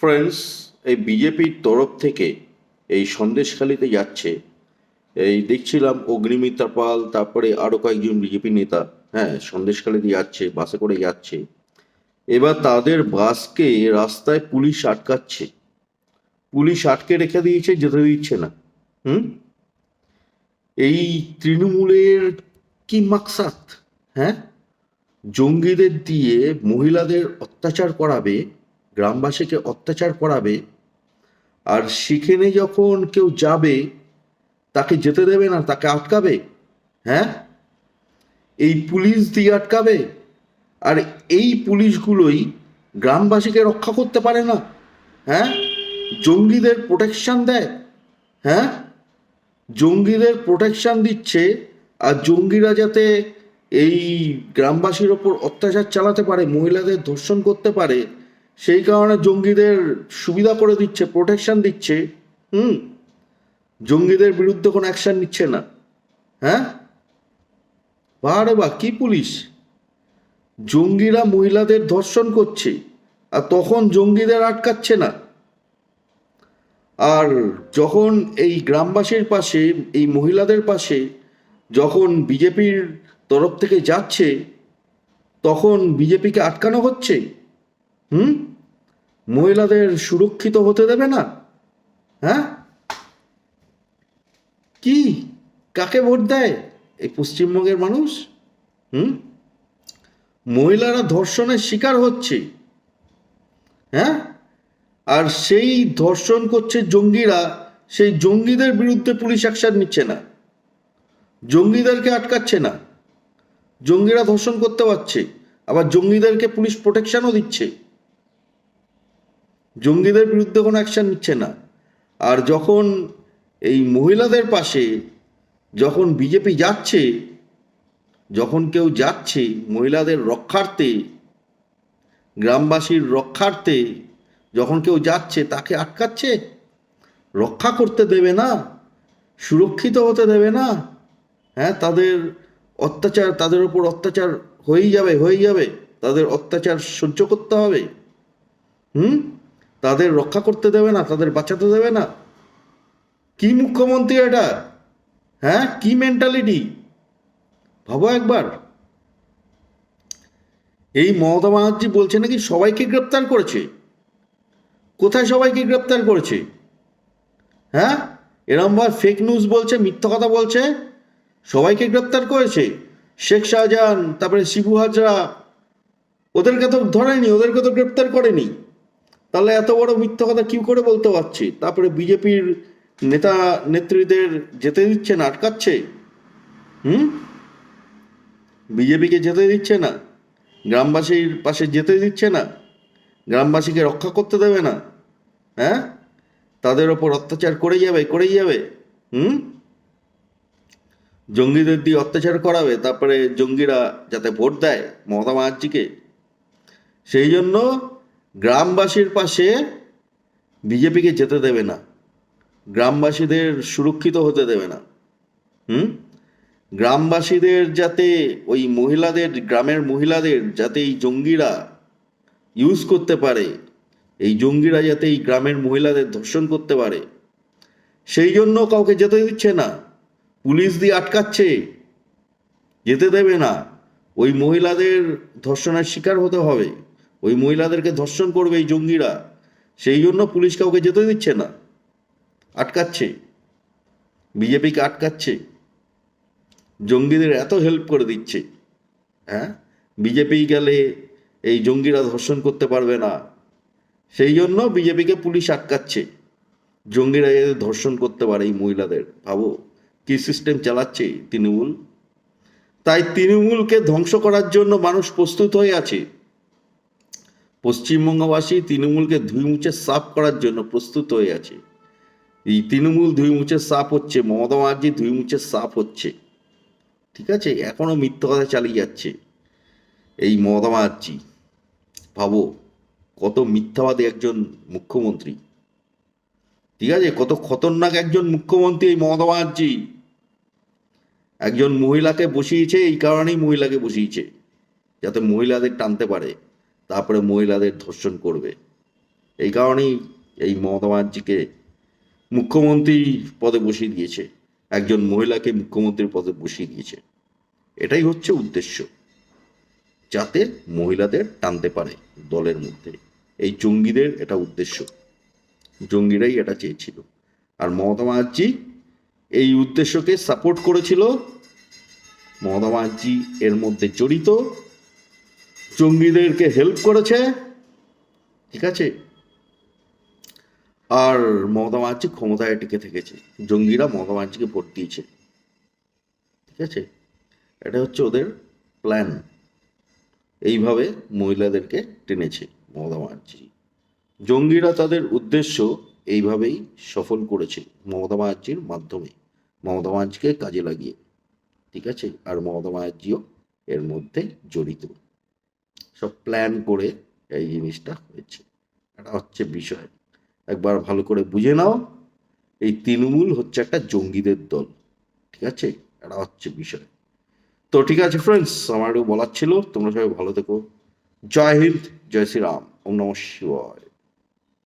Friends এই বিজেপির তরফ থেকে এই সন্দেশখালিতে যাচ্ছে। এই দেখছিলাম অগ্নিমিত্রা পাল তারপরে আরও কয়েকজন বিজেপি নেতা হ্যাঁ সন্দেশখালিতে যাচ্ছে, বাসে করে যাচ্ছে। এবার তাদের বাসকে রাস্তায় পুলিশ আটকাচ্ছে। পুলিশ আটকে রেখে দিয়েছে, যেতে দিচ্ছে না। হুম? এই তৃণমূলের কি মাকসাদ হ্যাঁ? জঙ্গিদের দিয়ে মহিলাদের অত্যাচার করাবে গ্রামবাসীকে অত্যাচার করাবে, আর সেখানে যখন কেউ যাবে, তাকে যেতে দেবে না, তাকে আটকাবে হ্যাঁ? এই পুলিশ দিয়ে আটকাবে, আর এই পুলিশগুলোই গ্রামবাসীকে রক্ষা করতে পারে না হ্যাঁ? জঙ্গিদের প্রোটেকশন দেয় হ্যাঁ? জঙ্গিদের প্রোটেকশন দিচ্ছে, আর জঙ্গিরা যাতে এই গ্রামবাসীর ওপর অত্যাচার চালাতে পারে, মহিলাদের ধর্ষণ করতে পারে সেই কারণে জঙ্গিদের সুবিধা করে দিচ্ছে প্রোটেকশন দিচ্ছে। হুম? জঙ্গিদের বিরুদ্ধে কোনো অ্যাকশন নিচ্ছে না। হ্যাঁ? বারে বা কি পুলিশ? জঙ্গিরা মহিলাদের ধর্ষণ করছে, আর তখন জঙ্গিদের আটকাচ্ছে না। আর যখন এই গ্রামবাসীর পাশে, এই মহিলাদের পাশে যখন বিজেপির তরফ থেকে যাচ্ছে, তখন বিজেপিকে আটকানো হচ্ছে? হুম? মহিলাদের সুরক্ষিত হতে দেবে না? হ্যাঁ? কি? কাকে ভোট দেয়? এই পশ্চিমবঙ্গের মানুষ? হুম? মহিলারা ধর্ষণের শিকার হচ্ছে। হ্যাঁ? আর সেই ধর্ষণ করছে জঙ্গিরা, সেই জঙ্গিদের বিরুদ্ধে পুলিশ অ্যাকশন নিচ্ছে না। জঙ্গিদেরকে আটকাচ্ছে না। জঙ্গিরা ধর্ষণ করতে পারছে, আবার জঙ্গিদেরকে পুলিশ প্রোটেকশনও দিচ্ছে। জঙ্গিদের বিরুদ্ধে কোনো অ্যাকশন নিচ্ছে না। আর যখন এই মহিলাদের পাশে যখন বিজেপি যাচ্ছে, যখন কেউ যাচ্ছে মহিলাদের রক্ষার্থে, গ্রামবাসীর রক্ষার্থে, যখন কেউ যাচ্ছে তাকে আটকাচ্ছে? রক্ষা করতে দেবে না? সুরক্ষিত হতে দেবে না? হ্যাঁ তাদের অত্যাচার, তাদের ওপর অত্যাচার হয়েই যাবে হয়ে যাবে। তাদের অত্যাচার সহ্য করতে হবে। হুম? তাদের রক্ষা করতে দেবে না, তাদের বাঁচাতে দেবে না। কি মুখ্যমন্ত্রী এটা? হ্যাঁ কি মেন্টালিটি ভাবো একবার। এই মমতা ব্যানার্জি বলছে নাকি সবাইকে গ্রেপ্তার করেছে? কোথায় সবাইকে গ্রেপ্তার করেছে? হ্যাঁ এরমবার ফেক নিউজ বলছে, মিথ্যা কথা বলছে, সবাইকে গ্রেপ্তার করেছে। শেখ শাহজাহান, তারপরে শিবু হাজরা, ওদেরকে তো ধরেনি, ওদেরকে তো গ্রেপ্তার করেনি। তাহলে এত বড় মিথ্যা কথা কি করে বলতে পারছি? তারপরে বিজেপির নেতা নেত্রীদের যেতে দিচ্ছে না, আটকাচ্ছে? হুম? বিজেপিকে যেতে দিচ্ছে না? গ্রামবাসীর পাশে যেতে দিচ্ছে না? গ্রামবাসীকে রক্ষা করতে দেবে না? হ্যাঁ? তাদের ওপর অত্যাচার করে যাবে, করেই যাবে। হুম? জঙ্গিদের দিয়ে অত্যাচার করাবে, তারপরে জঙ্গিরা যাতে ভোট দেয় মমতা ব্যানার্জিকে। সেই জন্য গ্রামবাসীর পাশে বিজেপিকে যেতে দেবে না। গ্রামবাসীদের সুরক্ষিত হতে দেবে না। হুম? গ্রামবাসীদের যাতে ওই মহিলাদের, গ্রামের মহিলাদের যাতে এই জঙ্গিরা ইউজ করতে পারে, এই জঙ্গিরা যাতে এই গ্রামের মহিলাদের ধর্ষণ করতে পারে, সেই জন্য কাউকে যেতে দিচ্ছে না। পুলিশ দিয়ে আটকাচ্ছে, যেতে দেবে না। ওই মহিলাদের ধর্ষণের শিকার হতে হবে। ওই মহিলাদেরকে ধর্ষণ করবে এই জঙ্গিরা। সেই জন্য পুলিশ কাউকে যেতে দিচ্ছে না। আটকাচ্ছে। বিজেপিকে আটকাচ্ছে। জঙ্গিদের এত হেল্প করে দিচ্ছে। হ্যাঁ? বিজেপি গেলে এই জঙ্গিরা ধর্ষণ করতে পারবে না। সেই জন্য বিজেপিকে পুলিশ আটকাচ্ছে। জঙ্গিরা এদের ধর্ষণ করতে পারে এই মহিলাদের। ভাবো, কি সিস্টেম চালাচ্ছে তৃণমূল? তাই তৃণমূলকে ধ্বংস করার জন্য মানুষ প্রস্তুত হয়ে আছে। পশ্চিমবঙ্গবাসী তৃণমূলকে ধুই মুছে সাফ করার জন্য প্রস্তুত হয়ে আছে। এই তৃণমূল ধুই মুছে সাফ হচ্ছে, মমতা ব্যানার্জি ধুই মুছে সাফ হচ্ছে। ঠিক আছে? এখনও মিথ্যা কথা চালিয়ে যাচ্ছে এই মমতা ব্যানার্জি। ভাবো, কত মিথ্যাবাদী একজন মুখ্যমন্ত্রী। ঠিক আছে? কত খতরনাক একজন মুখ্যমন্ত্রী এই মমতা ব্যানার্জি। একজন মহিলাকে বসিয়েছে, এই কারণেই মহিলাকে বসিয়েছে, যাতে মহিলাদের টানতে পারে। তারপরে মহিলাদের ধর্ষণ করবে। এই কারণেই এই মমতা ব্যানার্জিকে মুখ্যমন্ত্রী পদে বসিয়ে দিয়েছে। একজন মহিলাকে মুখ্যমন্ত্রীর পদে বসিয়ে দিয়েছে। এটাই হচ্ছে উদ্দেশ্য। যাতে মহিলাদের টানতে পারে দলের মধ্যে। এই জঙ্গিদের এটা উদ্দেশ্য। জঙ্গিরাই এটা চেয়েছিল। আর মমতা ব্যানার্জি এই উদ্দেশ্যকে সাপোর্ট করেছিল। মমতা ব্যানার্জি এর মধ্যে জড়িত। জঙ্গিদেরকে হেল্প করেছে। ঠিক আছে? আর মমতা ব্যানার্জি ক্ষমতায় টিকে থেকেছে। জঙ্গিরা মমতা ব্যানার্জিকে ভোট দিয়েছে। ঠিক আছে? এটা হচ্ছে ওদের প্ল্যান এইভাবে মহিলাদেরকে টেনেছে মমতা ব্যানার্জি। জঙ্গিরা তাদের উদ্দেশ্য এইভাবেই সফল করেছে মমতা ব্যানার্জির মাধ্যমে। মমতা ব্যানার্জিকে কাজে লাগিয়ে। ঠিক আছে? আর মমতা ব্যানার্জিও এর মধ্যে জড়িত। সব প্ল্যান করে এই জিনিসটা হয়েছে। এটা হচ্ছে বিষয়। একবার ভালো করে বুঝে নাও, এই তৃণমূল হচ্ছে একটা জঙ্গিদের দল, ঠিক আছে? এটা হচ্ছে বিষয়। তো ঠিক আছে ফ্রেন্ডস আমার একটু বলার ছিল, তোমরা সবাই ভালো থেকো। জয় হিন্দ, জয় শ্রীরাম, ওম নম শিবায়।